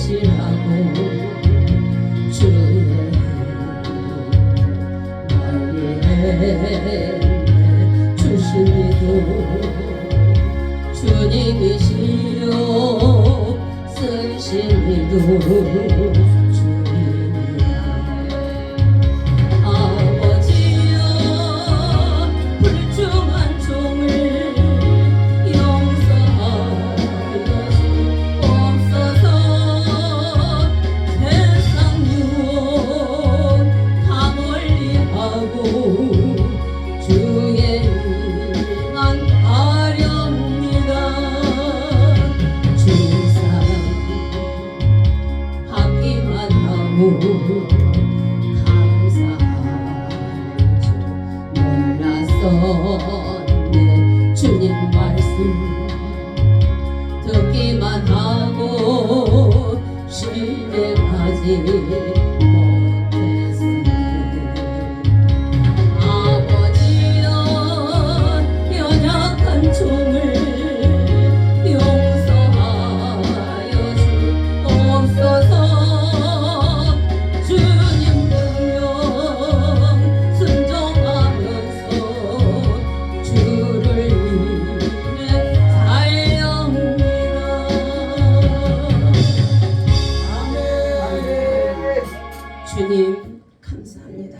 것이라고 주의 나의 주심이도 주님이시여 쓰심이도 감사한 줄 몰랐었네 주님 말씀 듣기만 하고 실행하지 như